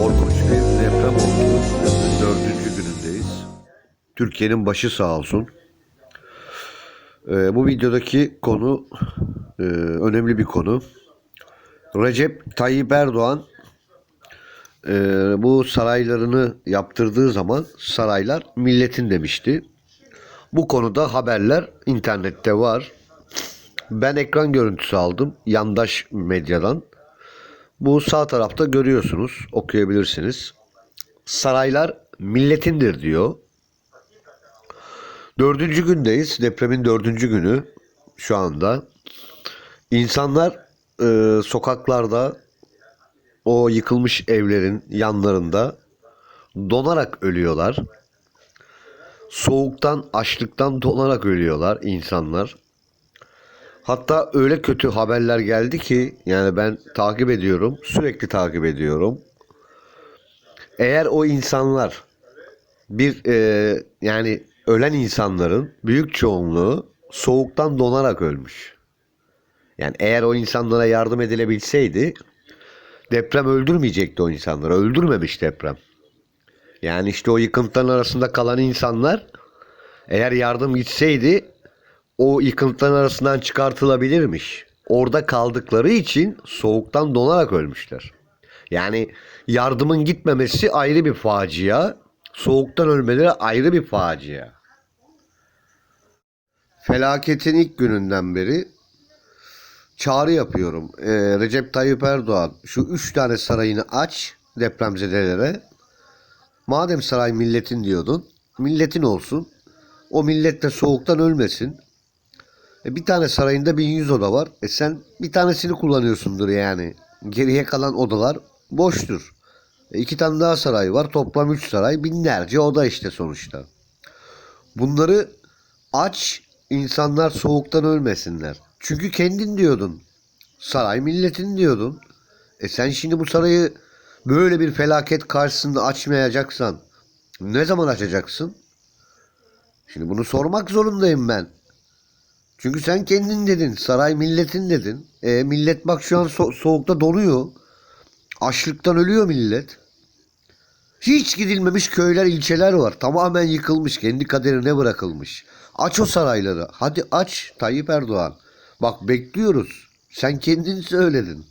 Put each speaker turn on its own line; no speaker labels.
Korkunç bir deprem oldu. Dördüncü günündeyiz. Türkiye'nin başı sağ olsun. Ee, bu videodaki konu e, önemli bir konu. Recep Tayyip Erdoğan e, bu saraylarını yaptırdığı zaman saraylar milletin demişti. Bu konuda haberler internette var. Ben ekran görüntüsü aldım yandaş medyadan. Bu sağ tarafta görüyorsunuz, okuyabilirsiniz. Saraylar milletindir diyor. Dördüncü gündeyiz, depremin dördüncü günü şu anda. İnsanlar e, sokaklarda, o yıkılmış evlerin yanlarında donarak ölüyorlar. Soğuktan, açlıktan donarak ölüyorlar insanlar. Hatta öyle kötü haberler geldi ki yani ben takip ediyorum, sürekli takip ediyorum. Eğer o insanlar bir e, yani ölen insanların büyük çoğunluğu soğuktan donarak ölmüş. Yani eğer o insanlara yardım edilebilseydi deprem öldürmeyecekti o insanları. Öldürmemiş deprem. Yani işte o yıkıntıların arasında kalan insanlar eğer yardım gitseydi o yıkıntıların arasından çıkartılabilirmiş. Orada kaldıkları için soğuktan donarak ölmüşler. Yani yardımın gitmemesi ayrı bir facia, soğuktan ölmeleri ayrı bir facia. Felaketin ilk gününden beri çağrı yapıyorum. Ee, Recep Tayyip Erdoğan şu üç tane sarayını aç depremzedelere. Madem saray milletin diyordun, milletin olsun. O millet de soğuktan ölmesin. E, bir tane sarayında 1100 oda var. E sen bir tanesini kullanıyorsundur yani. Geriye kalan odalar boştur. E, iki tane daha saray var. Toplam 3 saray. Binlerce oda işte sonuçta. Bunları aç insanlar soğuktan ölmesinler. Çünkü kendin diyordun. Saray milletin diyordun. E sen şimdi bu sarayı böyle bir felaket karşısında açmayacaksan ne zaman açacaksın? Şimdi bunu sormak zorundayım ben. Çünkü sen kendin dedin. Saray milletin dedin. E, millet bak şu an so- soğukta donuyor. Açlıktan ölüyor millet. Hiç gidilmemiş köyler, ilçeler var. Tamamen yıkılmış. Kendi kaderine bırakılmış. Aç o sarayları. Hadi aç Tayyip Erdoğan. Bak bekliyoruz. Sen kendin söyledin.